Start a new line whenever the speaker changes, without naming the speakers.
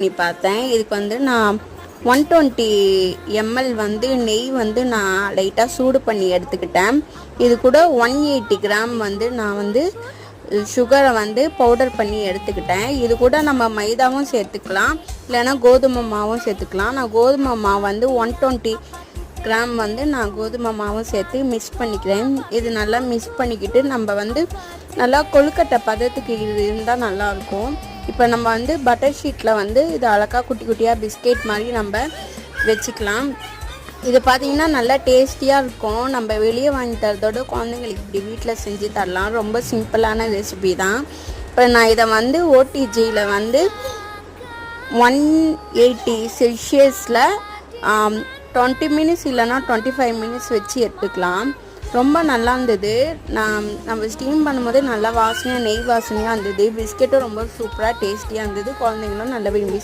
பண்ணி பார்த்தேன். இதுக்கு வந்து நான் ஒன் டுவெண்ட்டி எம்எல் வந்து நெய் வந்து நான் லைட்டாக சூடு பண்ணி எடுத்துக்கிட்டேன். இது கூட ஒன் எயிட்டி கிராம் வந்து நான் வந்து சுகரை வந்து பவுடர் பண்ணி எடுத்துக்கிட்டேன். இது கூட நம்ம மைதாவும் சேர்த்துக்கலாம். இல்லைன்னா கோதுமை மாவும் சேர்த்துக்கலாம். நான் கோதுமை மாவு வந்து ஒன் டுவெண்ட்டி கிராம் வந்து நான் கோதுமை மாவும் சேர்த்து மிக்ஸ் பண்ணிக்கிறேன். இது நல்லா மிக்ஸ் பண்ணிக்கிட்டு நம்ம வந்து நல்லா கொழுக்கட்டை பதத்துக்கு இது இருந்தால் நல்லாயிருக்கும் இப்போ நம்ம வந்து பட்டர் ஷீட்டில் வந்து இது அழகாக குட்டி குட்டியாக பிஸ்கெட் மாதிரி நம்ம வச்சுக்கலாம். இது பார்த்தீங்கன்னா நல்லா டேஸ்டியாக இருக்கும். நம்ம வெளியே வாங்கி தரதோட குழந்தைங்களுக்கு இப்படி வீட்டில் செஞ்சு தரலாம். ரொம்ப சிம்பிளான ரெசிபி தான். இப்போ நான் இதை வந்து ஓடிஜியில் வந்து ஒன் எயிட்டி செல்சியஸில் டுவெண்ட்டி மினிட்ஸ் இல்லைன்னா டுவெண்ட்டி ஃபைவ் மினிட்ஸ் வச்சு எடுத்துக்கலாம். ரொம்ப நல்லா இருந்தது. நான் நம்ம ஸ்டீம் பண்ணும்போதே நல்லா வாசனையாக நெய் வாசனையாக இருந்தது. பிஸ்கெட்டும் ரொம்ப சூப்பராக டேஸ்டியாக இருந்தது. குழந்தைங்களும் நல்லா விரும்பி